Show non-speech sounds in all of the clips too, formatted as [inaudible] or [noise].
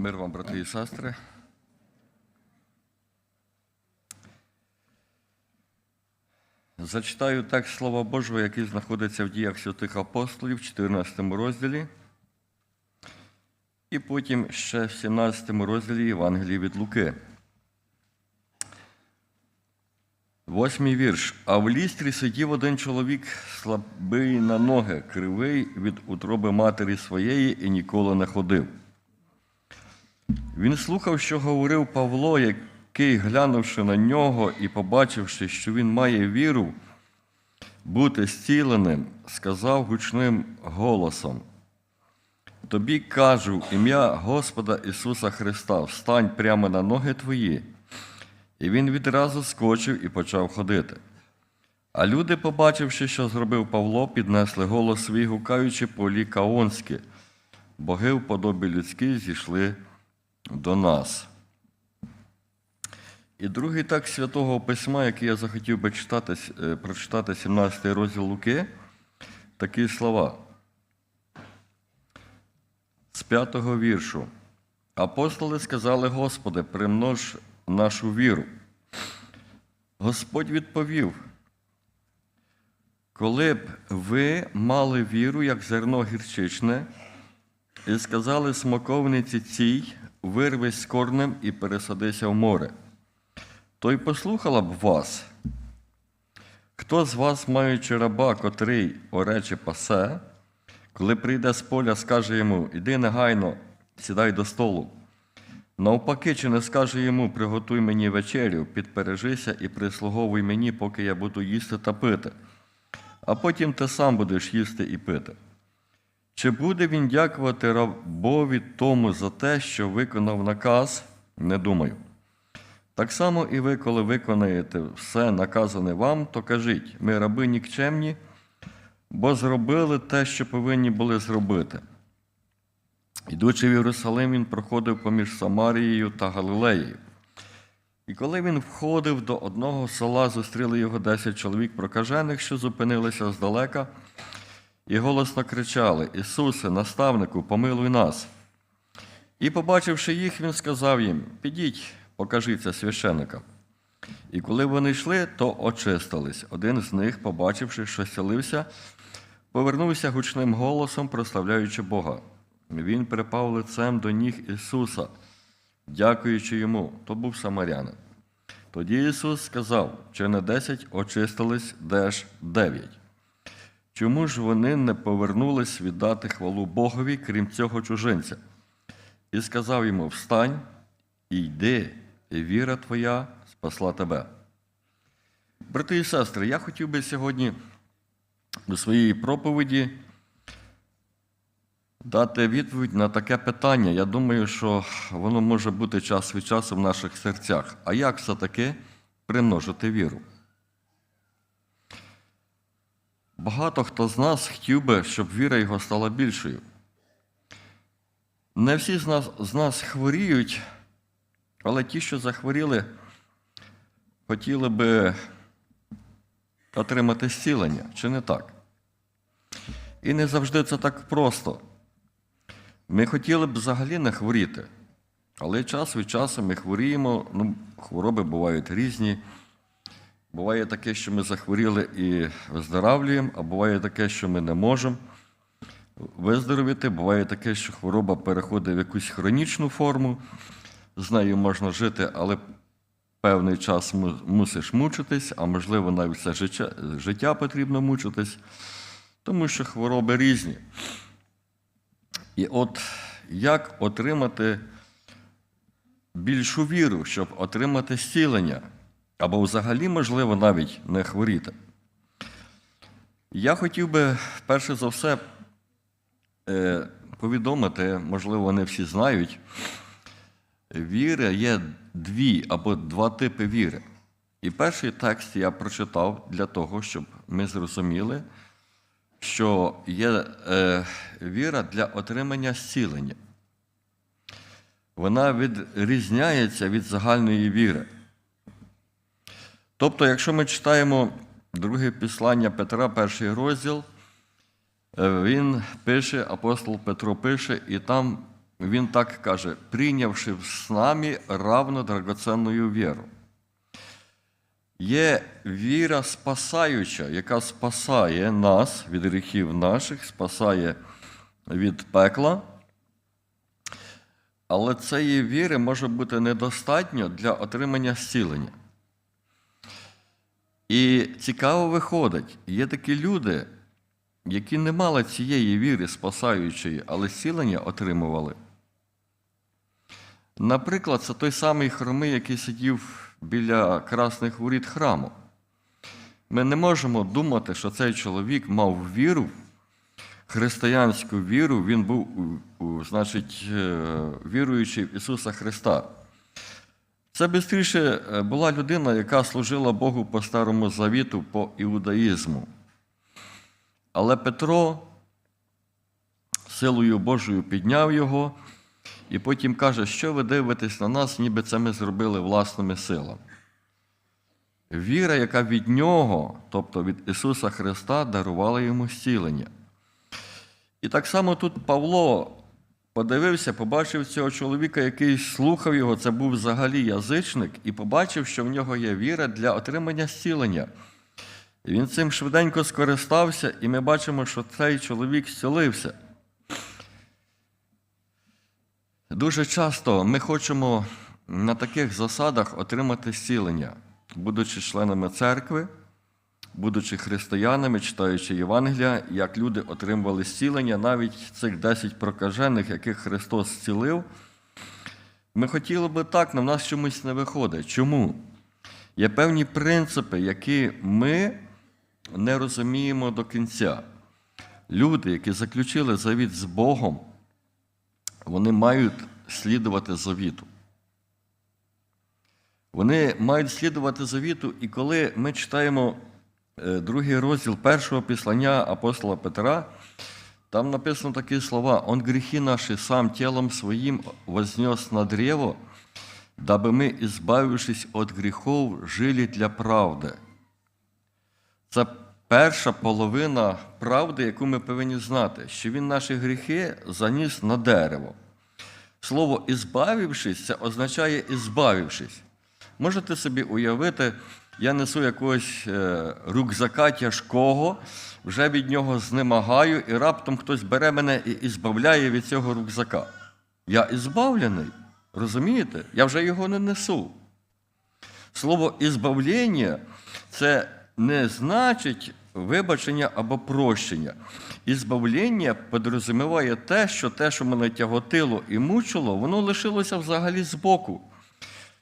Мир вам, брати і сестри. Зачитаю текст Слова Божого, який знаходиться в діях святих апостолів, 14 розділі, і потім ще в 17 розділі Євангелії від Луки. Восьмий вірш. А в лістрі сидів один чоловік слабий на ноги, кривий від утроби матері своєї і ніколи не ходив. Він слухав, що говорив Павло, який, глянувши на нього і побачивши, що він має віру бути зціленим, сказав гучним голосом: Тобі кажу, ім'я Господа Ісуса Христа, встань прямо на ноги твої. І він відразу скочив і почав ходити. А люди, побачивши, що зробив Павло, піднесли голос свій, гукаючи по лікаонськи. Боги в подобі людській зійшли до нас. І другий текст Святого Письма, який я захотів би читати, е, прочитати 17 розділ Луки, такі слова. З п'ятого віршу. Апостоли сказали, Господи, примнож нашу віру. Господь відповів, коли б ви мали віру, як зерно гірчичне, і сказали смоковниці цій, вирвись з корнем і пересадися в море, то й послухала б вас. Хто з вас, маючи раба, котрий орече пасе, коли прийде з поля, скаже йому, іди негайно, сідай до столу. Навпаки, чи не скаже йому, приготуй мені вечерю, підпережися і прислуговуй мені, поки я буду їсти та пити, а потім ти сам будеш їсти і пити. Чи буде він дякувати рабові тому за те, що виконав наказ? Не думаю. Так само і ви, коли виконаєте все наказане вам, то кажіть, ми раби нікчемні, бо зробили те, що повинні були зробити. Ідучи в Єрусалим, він проходив поміж Самарією та Галилеєю. І коли він входив до одного села, зустріли його десять чоловік прокажених, що зупинилися здалека, і голосно кричали: Ісусе, наставнику, помилуй нас. І, побачивши їх, він сказав їм: Підіть, покажіться священикам. І коли вони йшли, то очистились. Один з них, побачивши, що селився, повернувся гучним голосом, прославляючи Бога. Він припав лицем до ніг Ісуса, дякуючи йому, то був самарянин. Тоді Ісус сказав, чи не десять очистились, де ж дев'ять. Чому ж вони не повернулись віддати хвалу Богові, крім цього чужинця? І сказав йому: Встань і йди, і віра твоя спасла тебе. Брати і сестри, я хотів би сьогодні до своєї проповіді дати відповідь на таке питання. Я думаю, що воно може бути час від часу в наших серцях. А як все-таки примножити віру? Багато хто з нас хотів би, щоб віра його стала більшою. Не всі з нас, з нас хворіють, але ті, що захворіли, хотіли би отримати зцілення, чи не так? І не завжди це так просто. Ми хотіли б взагалі не хворіти, але час від часу ми хворіємо, ну, хвороби бувають різні. Буває таке, що ми захворіли і виздоравлюємо, а буває таке, що ми не можемо виздоровіти. Буває таке, що хвороба переходить в якусь хронічну форму, з нею можна жити, але певний час мусиш мучитись, а можливо, навіть все життя, життя потрібно мучитись, тому що хвороби різні. І от як отримати більшу віру, щоб отримати зцілення, або взагалі, можливо, навіть не хворіти? Я хотів би, перше за все, е, повідомити, можливо, вони всі знають, віри є дві або два типи віри. І перший текст я прочитав для того, щоб ми зрозуміли, що є е, віра для отримання зцілення. Вона відрізняється від загальної віри. Тобто, якщо ми читаємо друге післання Петра, перший розділ, е, він пише, апостол Петро пише, і там він так каже, прийнявши з нами равно драгоценну віру. Є віра спасаюча, яка спасає нас від гріхів наших, спасає від пекла. Але цієї віри може бути недостатньо для отримання зцілення. І цікаво виходить, є такі люди, які не мали цієї віри спасаючої, але зцілення отримували. Наприклад, це той самий хромий, який сидів біля красних воріт храму. Ми не можемо думати, що цей чоловік мав віру, християнську віру, він був, значить, е, віруючий в Ісуса Христа. Це бистріше е, була людина, яка служила Богу по Старому Завіту, по іудаїзму. Але Петро силою Божою підняв його і потім каже, що ви дивитесь на нас, ніби це ми зробили власними силами. Віра, яка від Нього, тобто від Ісуса Христа, дарувала йому зцілення. І так само тут Павло подивився, побачив цього чоловіка, який слухав його, це був взагалі язичник, і побачив, що в нього є віра для отримання зцілення. І він цим швиденько скористався, і ми бачимо, що цей чоловік зцілився. Дуже часто ми хочемо на таких засадах отримати зцілення, будучи членами церкви, будучи християнами, читаючи Євангелія, як люди отримували зцілення, навіть цих 10 прокажених, яких Христос зцілив. Ми хотіли би так, але в нас чомусь не виходить. Чому? Є певні принципи, які ми не розуміємо до кінця. Люди, які заключили завіт з Богом, вони мають слідувати завіту. Вони мають слідувати завіту, і коли ми читаємо другий розділ першого післання апостола Петра, там написано такі слова: Он грехи наши сам телом своим вознес на древо, дабы мы, избавившись от грехов, жили для правди. Це перша половина правди, яку ми повинні знати, що він наші гріхи заніс на дерево. Слово ізбавившись, це означає ізбавившись. Можете собі уявити, я несу якогось е, рюкзака тяжкого, вже від нього знемагаю, і раптом хтось бере мене і ізбавляє від цього рюкзака. Я ізбавлений, розумієте? Я вже його не несу. Слово ізбавлення це не значить вибачення або прощення. Ізбавлення підрозуміває те, що те, що мене тяготило і мучило, воно лишилося взагалі збоку.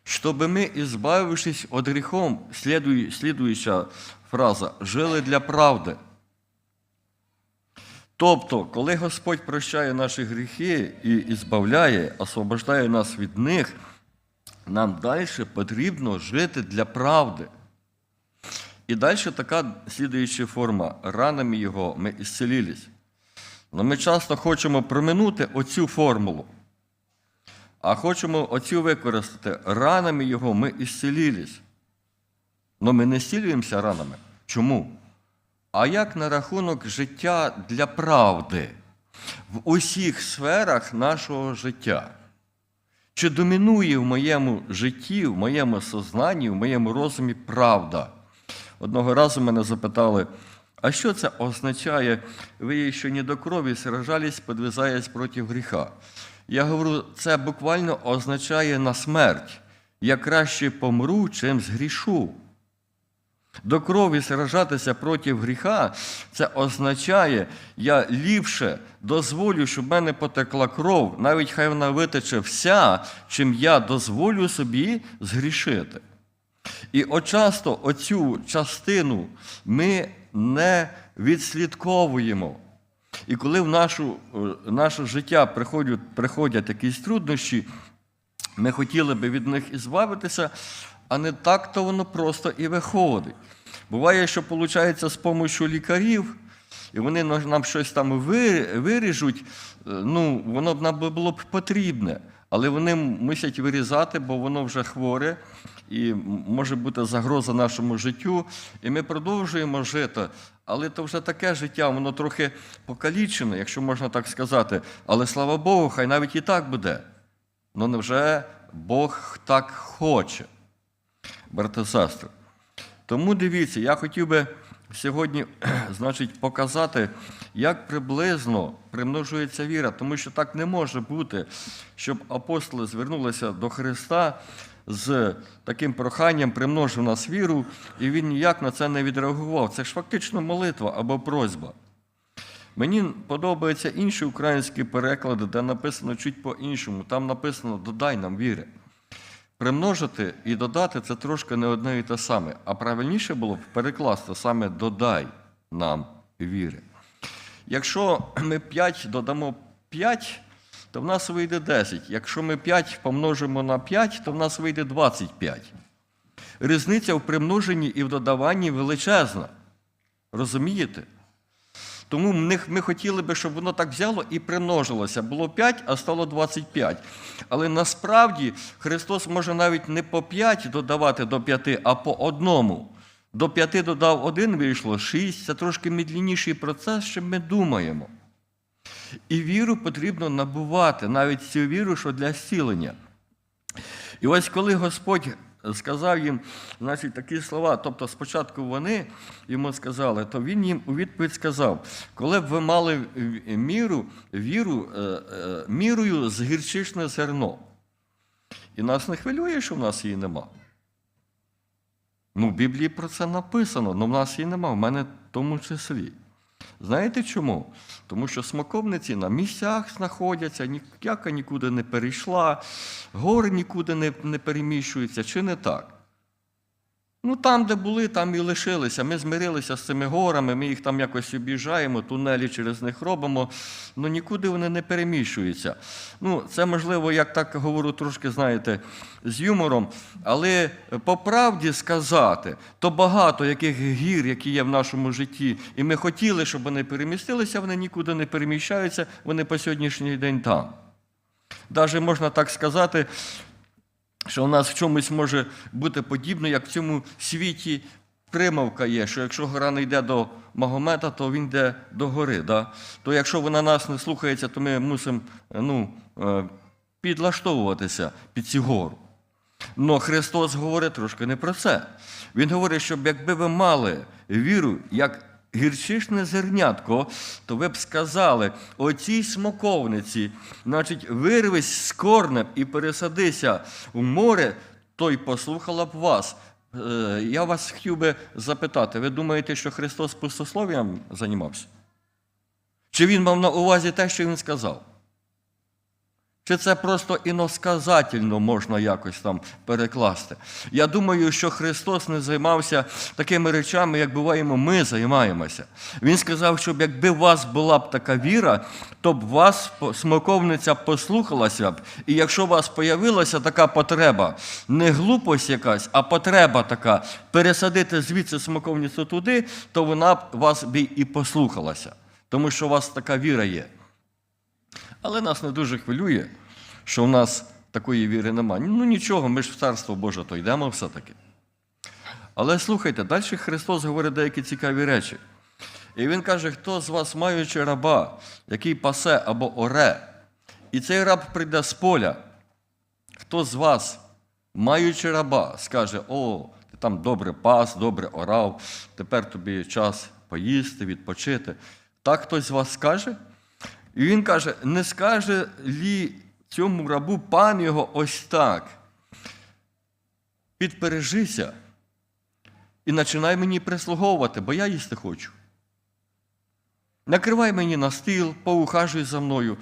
Щоб ми, ізбавившись від гріхом, слідує- слідуюча фраза, жили для правди. Тобто, коли Господь прощає наші гріхи і ізбавляє, освобождає нас від них, нам далі потрібно жити для правди. І далі така слідуюча форма. Ранами його ми ісцелілись. Але ми часто хочемо проминути оцю формулу. А хочемо оцю використати. Ранами його ми ісцелілись. Але ми не зцілюємося ранами. Чому? А як на рахунок життя для правди в усіх сферах нашого життя? Чи домінує в моєму житті, в моєму сознанні, в моєму розумі правда? Одного разу мене запитали, а що це означає, ви ще не до крові сражались, подвизаясь проти гріха? Я говорю, це буквально означає на смерть. Я краще помру, чим згрішу. До крові сражатися проти гріха, це означає, я ліпше дозволю, щоб в мене потекла кров, навіть хай вона витече вся, чим я дозволю собі згрішити. І от часто оцю частину ми не відслідковуємо. І коли в нашу, е, наше життя приходять, приходять якісь труднощі, ми хотіли би від них ізбавитися, а не так то воно просто і виходить. Буває, що виходить з допомогою лікарів, і вони нам щось там виріжуть, е, ну, воно б нам було б потрібне. Але вони мусять вирізати, бо воно вже хворе, і може бути загроза нашому життю. І ми продовжуємо жити. Але то вже таке життя, воно трохи покалічене, якщо можна так сказати. Але слава Богу, хай навіть і так буде. Ну невже Бог так хоче, брати і сестри? Тому дивіться, я хотів би сьогодні, [clears throat] значить, показати, як приблизно примножується віра, тому що так не може бути, щоб апостоли звернулися до Христа з таким проханням примножив нас віру, і він ніяк на це не відреагував. Це ж фактично молитва або просьба. Мені подобаються інші українські переклади, де написано чуть по-іншому. Там написано Додай нам віри. Примножити і додати це трошки не одне і те саме. А правильніше було б перекласти саме додай нам віри. Якщо ми 5 додамо 5, то в нас вийде 10. Якщо ми 5 помножимо на 5, то в нас вийде 25. Різниця в примноженні і в додаванні величезна. Розумієте? Тому ми, хотіли би, щоб воно так взяло і примножилося. Було 5, а стало 25. Але насправді Христос може навіть не по 5 додавати до 5, а по одному. До 5 додав 1, вийшло 6. Це трошки медленніший процес, чим ми думаємо. І віру потрібно набувати, навіть цю віру, що для зцілення. І ось коли Господь сказав їм значить, такі слова, тобто спочатку вони йому сказали, то він їм у відповідь сказав: коли б ви мали міру, віру е, е, мірою з гірчичне зерно. І нас не хвилює, що в нас її нема. Ну, в Біблії про це написано, але в нас її нема, в мене в тому числі. Знаєте чому? Тому що смоковниці на місцях знаходяться, ніяка нікуди не перейшла, гори нікуди не, не переміщуються, чи не так? Ну, там, де були, там і лишилися. Ми змирилися з цими горами, ми їх там якось об'їжджаємо, тунелі через них робимо, але нікуди вони не переміщуються. Ну, це, можливо, як так говорю, трошки, знаєте, з юмором, але по правді сказати, то багато яких гір, які є в нашому житті, і ми хотіли, щоб вони перемістилися, вони нікуди не переміщаються, вони по сьогоднішній день там. Навіть можна так сказати, що у нас в чомусь може бути подібно, як в цьому світі примавка є, що якщо гора не йде до Магомета, то він йде до гори. Да? То якщо вона нас не слухається, то ми мусимо ну, е, підлаштовуватися під цю гору. Но Христос говорить трошки не про це. Він говорить, щоб якби ви мали віру, як гірчичне зернятко, то ви б сказали, оцій смоковниці, значить, вирвись з корнем і пересадися в море, то й послухала б вас. Е, Я вас хотів би запитати, ви думаєте, що Христос пустослов'ям займався? Чи він мав на увазі те, що він сказав? Чи це просто іносказательно можна якось там перекласти? Я думаю, що Христос не займався такими речами, як буваємо, ми займаємося. Він сказав, щоб якби у вас була б така віра, то б вас смоковниця послухалася б. І якщо у вас появилася така потреба, не глупость якась, а потреба така пересадити звідси смоковницю туди, то вона б вас би і послухалася, тому що у вас така віра є. Але нас не дуже хвилює, що в нас такої віри немає. Ну нічого, ми ж в Царство Боже то йдемо все-таки. Але слухайте, далі Христос говорить деякі цікаві речі. І Він каже, хто з вас, маючи раба, який пасе або оре, і цей раб прийде з поля, хто з вас, маючи раба, скаже, о, ти там добре пас, добре орав, тепер тобі час поїсти, відпочити. Так хтось з вас скаже? І він каже: не скаже лі цьому рабу пан його ось так. Підпережися і починай мені прислуговувати, бо я їсти хочу. Накривай мені на стіл, поухажуй за мною.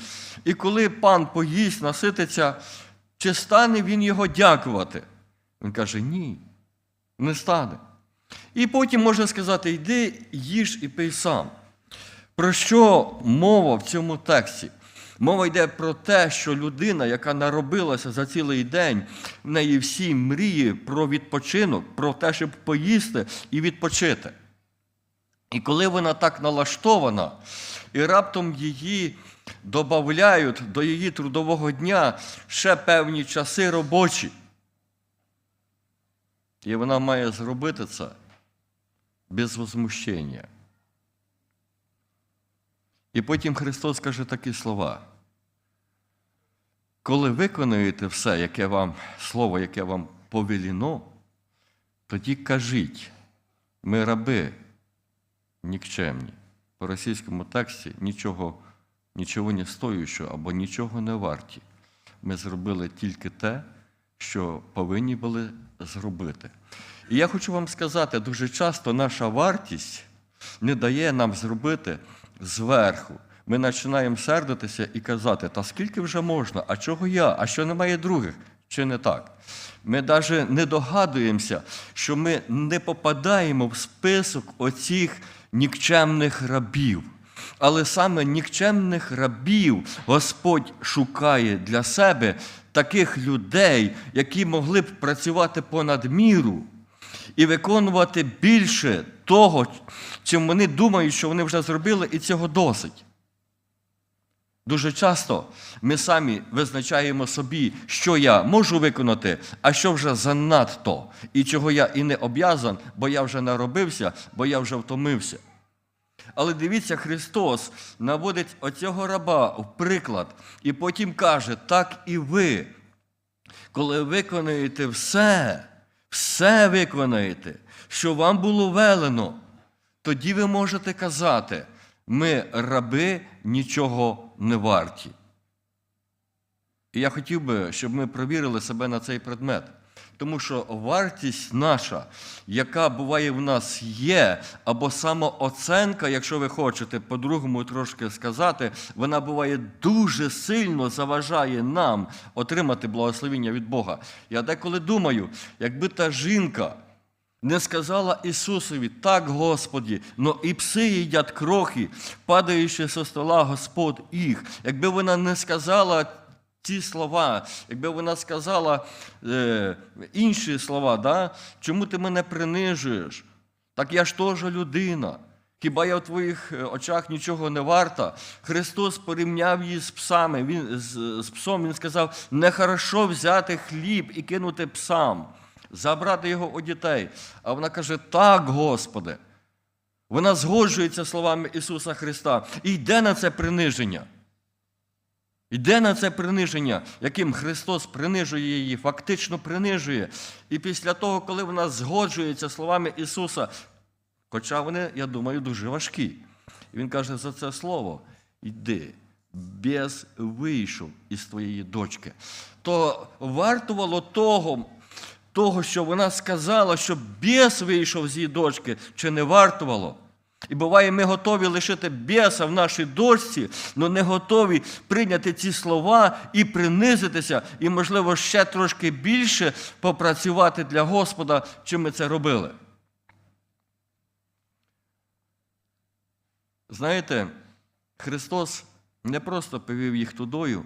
І коли пан поїсть, насититься, чи стане він його дякувати? Він каже: ні, не стане. І потім може сказати: йди, їж і пий сам. Про що мова в цьому тексті? Мова йде про те, що людина, яка наробилася за цілий день, в неї всі мрії про відпочинок, про те, щоб поїсти і відпочити. І коли вона так налаштована, і раптом її додають до її трудового дня ще певні часи робочі, і вона має зробити це без возмущення І потім Христос каже такі слова. Коли виконуєте все, яке вам, слово, яке вам повеліно, тоді кажіть, ми раби нікчемні. По російському тексті нічого, нічого не стоючого або нічого не варті. Ми зробили тільки те, що повинні були зробити. І я хочу вам сказати, дуже часто наша вартість не дає нам зробити зверху. Ми починаємо сердитися і казати, та скільки вже можна, а чого я, а що немає других? Чи не так? Ми навіть не догадуємося, що ми не попадаємо в список оцих нікчемних рабів. Але саме нікчемних рабів Господь шукає для себе таких людей, які могли б працювати понад міру і виконувати більше того, чим вони думають, що вони вже зробили, і цього досить. Дуже часто ми самі визначаємо собі, що я можу виконати, а що вже занадто, і чого я і не об'язан, бо я вже наробився, бо я вже втомився. Але дивіться, Христос наводить оцього раба в приклад і потім каже: так і ви, коли виконаєте все, все виконаєте, що вам було велено, тоді ви можете казати, ми раби нічого не варті. І я хотів би, щоб ми провірили себе на цей предмет. Тому що вартість наша, яка буває в нас є, або самооценка, якщо ви хочете по-другому трошки сказати, вона буває дуже сильно заважає нам отримати благословіння від Бога. Я деколи думаю, якби та жінка не сказала Ісусові, так, Господі, но і пси їдять крохи, падаючи со стола Господь їх. Якби вона не сказала ці слова, якби вона сказала е, інші слова, да? чому ти мене принижуєш? Так я ж теж людина. Хіба я в твоїх е, очах нічого не варта? Христос порівняв її з псами. Він, з, з псом Він сказав: нехорошо взяти хліб і кинути псам, забрати його у дітей. А вона каже: так, Господи. Вона згоджується словами Ісуса Христа і йде на це приниження. Йде на це приниження, яким Христос принижує її, фактично принижує. І після того, коли вона згоджується словами Ісуса, хоча вони, я думаю, дуже важкі. І Він каже за це слово: йди, без вийшов із твоєї дочки. То вартувало того, того, що вона сказала, що біс вийшов з її дочки, чи не вартувало? І буває, ми готові лишити біса в нашій дочці, але не готові прийняти ці слова і принизитися, і, можливо, ще трошки більше попрацювати для Господа, чим ми це робили. Знаєте, Христос не просто повів їх тудою,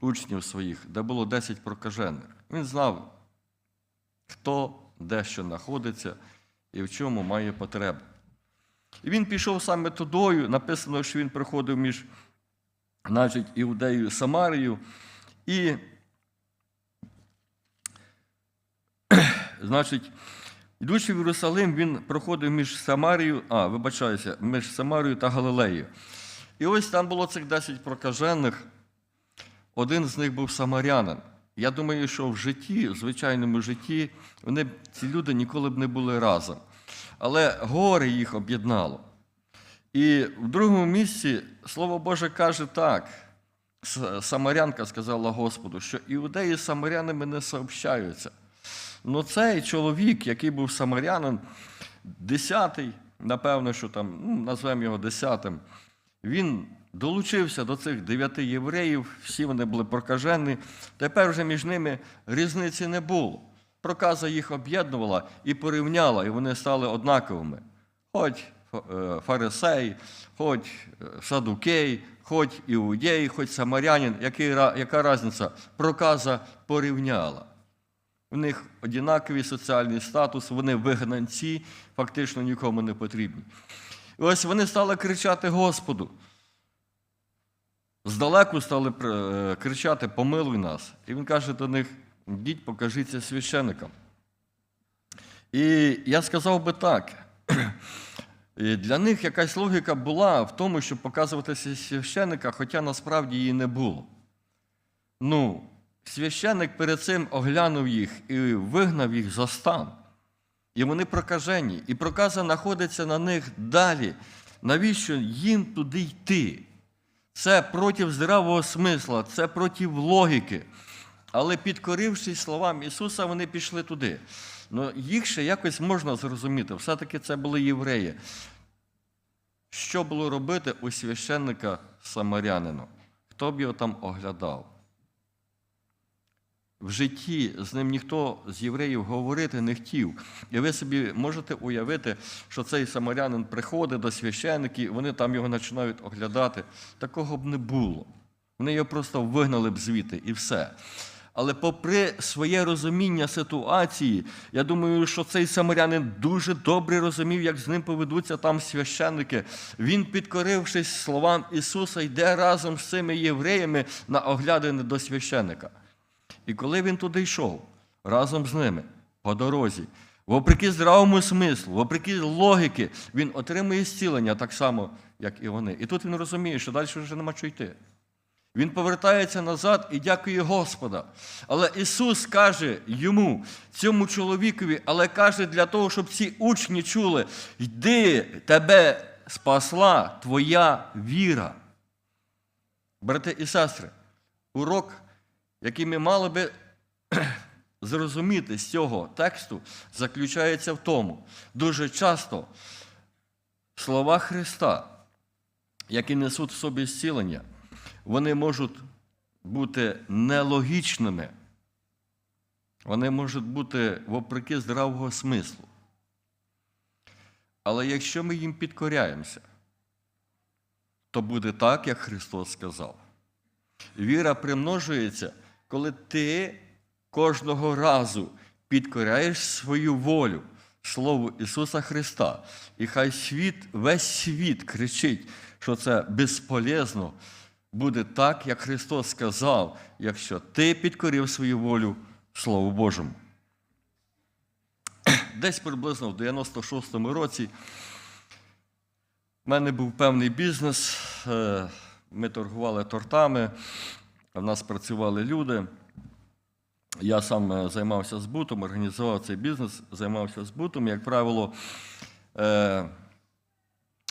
учнів своїх, де було 10 прокажених. Він знав, хто де що знаходиться і в чому має потребу. І він пішов саме тудою, написано, що він проходив між значить, Іудеєю і Самарією. І, [clears throat] значить, йдучи в Єрусалим, він проходив між Самарією, а, вибачаюся, між Самарією та Галилеєю. І ось там було цих 10 прокажених. Один з них був самарянин. Я думаю, що в житті, в звичайному житті, вони, ці люди ніколи б не були разом але горе їх об'єднало. І в другому місці Слово Боже каже так: Самарянка сказала Господу, що іудеї з самарянами не сообщаються. Ну цей чоловік, який був самарянин, десятий, напевно, що там, ну, назвемо його десятим, він долучився до цих дев'яти євреїв, всі вони були прокажені. Тепер вже між ними різниці не було. Проказа їх об'єднувала і порівняла, і вони стали однаковими. Хоч е, фарисей, хоч е, садукей, хоч іудей, хоч самарянин, який, яка різниця? Проказа порівняла. У них однаковий соціальний статус, вони вигнанці, фактично нікому не потрібні. І ось вони стали кричати Господу. Здалеку стали е, кричати Помилуй нас. І він каже до них йдіть, покажіться священникам. І я сказав би так: І для них якась логіка була в тому, щоб показуватися священника, хоча насправді її не було. Ну, священник перед цим оглянув їх і вигнав їх за стан. І вони прокажені. І проказа знаходиться на них далі. Навіщо їм туди йти? Це проти здравого смисла, це проти логіки. Але підкорившись словам Ісуса, вони пішли туди. Ну, їх ще якось можна зрозуміти. Все-таки це були євреї. Що було робити у священника самарянину? Хто б його там оглядав? В житті з ним ніхто з євреїв говорити не хотів. І ви собі можете уявити, що цей самарянин приходить до священників, вони там його починають оглядати. Такого б не було. Вони його просто вигнали б звідти і все. Але попри своє розуміння ситуації, я думаю, що цей самарянин дуже добре розумів, як з ним поведуться там священники. Він, підкорившись словам Ісуса, йде разом з цими євреями на оглядини до священника. І коли він туди йшов разом з ними по дорозі, вопреки здравому смислу, вопреки логіки, він отримує зцілення так само, як і вони. І тут він розуміє, що далі вже нема що йти. Він повертається назад і дякує Господа. Але Ісус каже йому, цьому чоловікові, але каже для того, щоб ці учні чули: йди, тебе спасла твоя віра. Брати і сестри, урок, який ми мали би [clears throat] зрозуміти з цього тексту, заключається в тому, дуже часто слова Христа, які несуть в собі зцілення, вони можуть бути нелогічними, вони можуть бути вопреки здравого смислу. Але якщо ми їм підкоряємося, то буде так, як Христос сказав. Віра примножується, коли ти кожного разу підкоряєш свою волю Слову Ісуса Христа. І хай світ, весь світ кричить, що це безполезно, буде так, як Христос сказав, якщо ти підкорив свою волю Слову Божому. [clears throat] Десь приблизно в 96-му році в мене був певний бізнес. е, Ми торгували тортами, в нас працювали люди. Я сам е, займався збутом, організував цей бізнес, займався збутом. Як правило, е,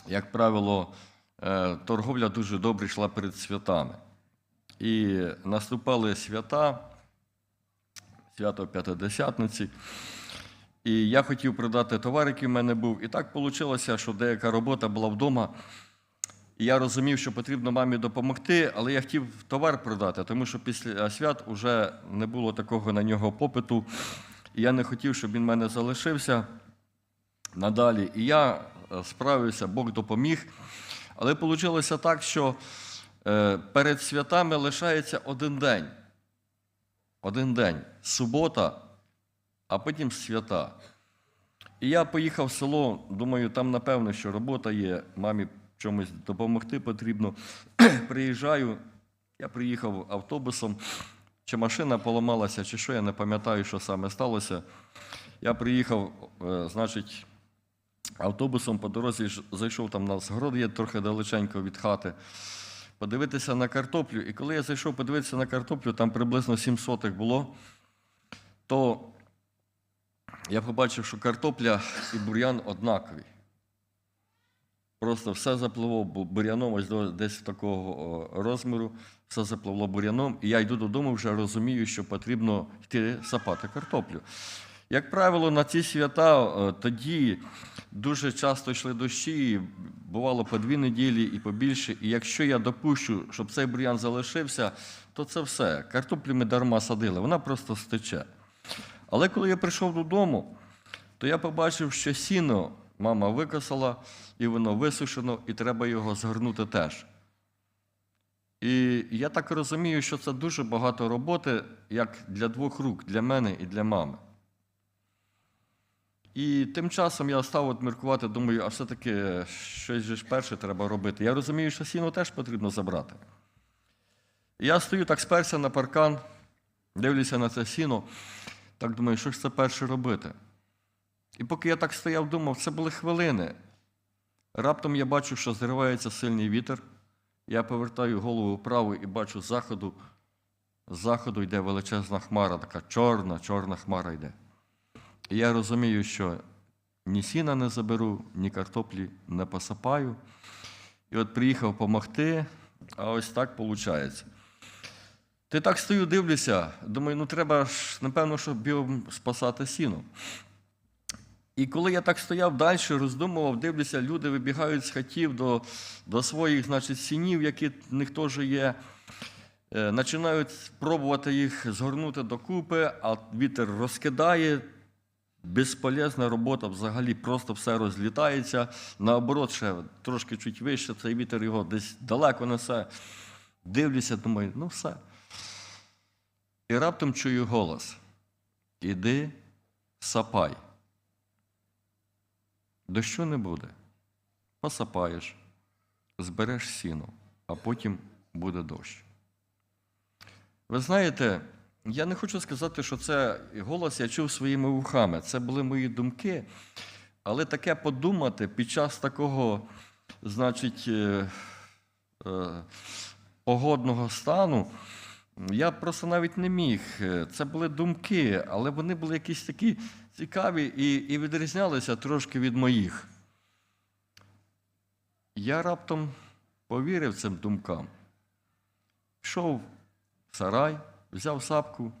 як правило, торговля дуже добре йшла перед святами. І наступали свята, свято П'ятидесятниці. І я хотів продати товар, який в мене був. І так вийшло, що деяка робота була вдома. І я розумів, що потрібно мамі допомогти, але я хотів товар продати, тому що після свят вже не було такого на нього попиту. І я не хотів, щоб він в мене залишився надалі. І я е, справився, Бог допоміг. Але вийшло так, що е, перед святами лишається один день. Один день субота, а потім свята. І я поїхав в село, думаю, там напевно, що робота є, мамі чомусь допомогти потрібно. [clears throat] Приїжджаю, я приїхав автобусом, чи машина поламалася, чи що, я не пам'ятаю, що саме сталося. Я приїхав, е, значить, автобусом по дорозі зайшов там у нас город є трохи далеченько від хати. Подивитися на картоплю. І коли я зайшов подивитися на картоплю, там приблизно 7 сотих було, то я побачив, що картопля і бур'ян однакові. Просто все запливло бур'яном, ось десь такого розміру, все запливло бур'яном. І я йду додому, вже розумію, що потрібно йти сапати картоплю. Як правило, на ці свята тоді дуже часто йшли дощі, і бувало по дві неділі і побільше. І якщо я допущу, щоб цей бур'ян залишився, то це все. Картоплю ми дарма садили, вона просто стече. Але коли я прийшов додому, то я побачив, що сіно мама викосала, і воно висушено, і треба його згорнути теж. І я так розумію, що це дуже багато роботи, як для двох рук, для мене і для мами. І тим часом я став от міркувати, думаю, а все-таки щось же ж перше треба робити. Я розумію, що сіно теж потрібно забрати. Я стою так сперся на паркан, дивлюся на це сіно, так думаю, що ж це перше робити. І поки я так стояв, думав, це були хвилини. Раптом я бачу, що зривається сильний вітер. Я повертаю голову вправо і бачу з заходу. З заходу йде величезна хмара, така чорна, чорна хмара йде. І я розумію, що ні сіна не заберу, ні картоплі не посапаю. І от приїхав помогти, а ось так виходить. Ти так стою, дивлюся, думаю, ну треба ж, напевно, щоб бігом спасати сіно. І коли я так стояв далі, роздумував, дивлюся, люди вибігають з хатів до, до своїх, значить, сінів, які в них теж є. Е, Починають пробувати їх згорнути докупи, а вітер розкидає. Безполезна робота взагалі, просто все розлітається. Наоборот, ще трошки чуть вище, цей вітер його десь далеко несе. Дивлюся, думаю, ну все. І раптом чую голос: Іди, сапай. Дощу не буде. Посапаєш, збереш сіно, а потім буде дощ. Ви знаєте, я не хочу сказати, що це голос я чув своїми вухами. Це були мої думки. Але таке подумати під час такого, значить, е, е, погодного стану, я просто навіть не міг. Е, Це були думки, але вони були якісь такі цікаві і, і відрізнялися трошки від моїх. Я раптом повірив цим думкам. Пішов в сарай, взяв сапку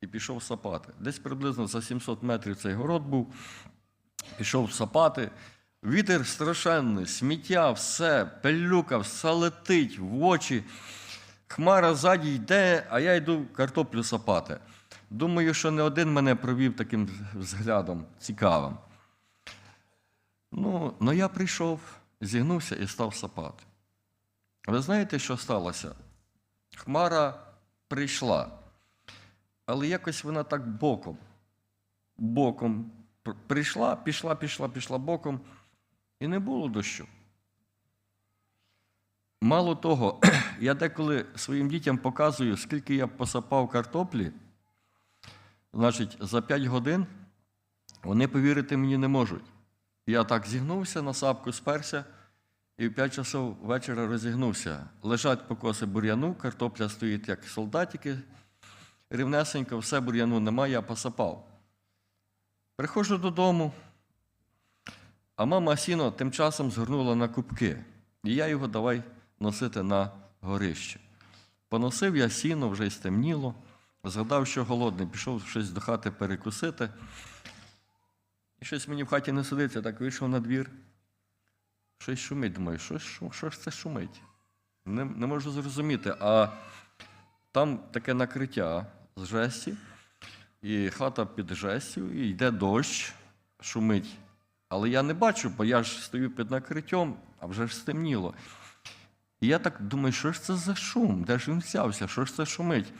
і пішов сапати. Десь приблизно за 700 метрів цей город був. Пішов сапати. Вітер страшенний, сміття, все, пилюка, все летить в очі. Хмара ззаді йде, а я йду картоплю сапати. Думаю, що не один мене провів таким взглядом цікавим. Ну, ну я прийшов, зігнувся і став сапати. Ви знаєте, що сталося? Хмара прийшла, але якось вона так боком, боком прийшла, пішла, пішла, пішла боком, і не було дощу. Мало того, [clears throat] я деколи своїм дітям показую, скільки я посапав картоплі, значить, за 5 годин вони повірити мені не можуть. Я так зігнувся на сапку, сперся, і в 5 часов вечора розігнувся. Лежать покоси бур'яну, картопля стоїть як солдатики, рівнесенько, все бур'яну немає, я посапав. Приходжу додому, а мама сіно тим часом згорнула на кубки, і я його давай носити на горище. Поносив я сіно, вже й стемніло, згадав, що голодний, пішов щось до хати перекусити. І щось мені в хаті не сидиться, так вийшов на двір. Щось шумить. Думаю, що, ж що ж це шумить? Не, не можу зрозуміти. А там таке накриття з жесті, і хата під жестю, і йде дощ, шумить. Але я не бачу, бо я ж стою під накриттям, а вже ж стемніло. І я так думаю, що ж це за шум? Де ж він взявся? Що ж це шумить?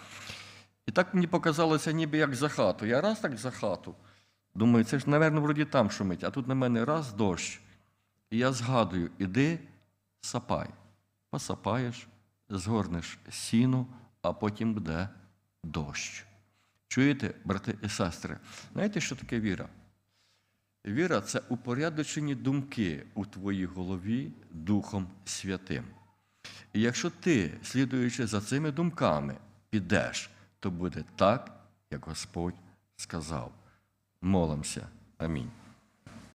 І так мені показалося, ніби як за хату. Я раз так за хату. Думаю, це ж, напевно, вроді там шумить, а тут на мене раз дощ. І я згадую, іди сапай. Посапаєш, згорнеш сіно, а потім буде дощ. Чуєте, брати і сестри? Знаєте, що таке віра? Віра це упорядочені думки у твоїй голові Духом Святим. І якщо ти, слідуючи за цими думками, підеш, то буде так, як Господь сказав. Молимося. Амінь.